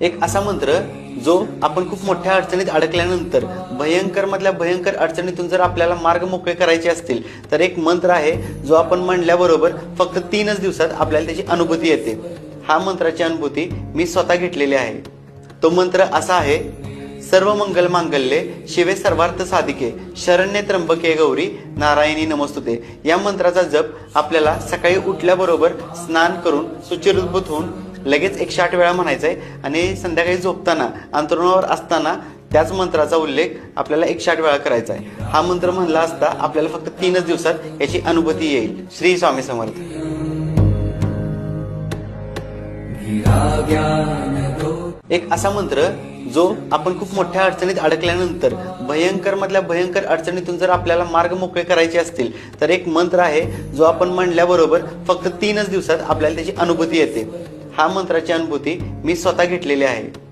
एक असा मंत्र जो आपण खूप मोठ्या अडचणीत अडकल्यानंतर भयंकर मधल्या भयंकर अडचणीतून जर आपल्याला मार्ग मोकळे करायचे असतील तर एक मंत्र आहे जो आपण म्हणल्याबरोबर फक्त तीनच दिवसात आपल्याला त्याची अनुभूती येते. हा मंत्राची अनुभूती मी स्वतः घेतलेली आहे. तो मंत्र असा आहे सर्व मंगल मांगल्ये शिवे सर्वार्थ साधिके शरण्य त्र्यंबके गौरी नारायणी नमस्तुते. या मंत्राचा जप आपल्याला सकाळी उठल्याबरोबर स्नान करून सुचिरभूत होऊन लगेच एकशे आठ वेळा म्हणायचं आहे आणि संध्याकाळी झोपताना अंतरुणावर असताना त्याच मंत्राचा उल्लेख आपल्याला एकशे आठ वेळा करायचा आहे हा मंत्र म्हणला असता आपल्याला फक्त तीनच दिवसात याची अनुभूती येईल. श्री स्वामी समर्थ. एक असा मंत्र जो आपण खूप मोठ्या अडचणीत अडकल्यानंतर भयंकर मधल्या भयंकर अडचणीतून जर आपल्याला मार्ग मोकळे करायचे असतील तर एक मंत्र आहे जो आपण म्हणल्याबरोबर फक्त तीनच दिवसात आपल्याला त्याची अनुभूती येते. हा मंत्राची अनुभूती मी स्वतः घेतलेली आहे.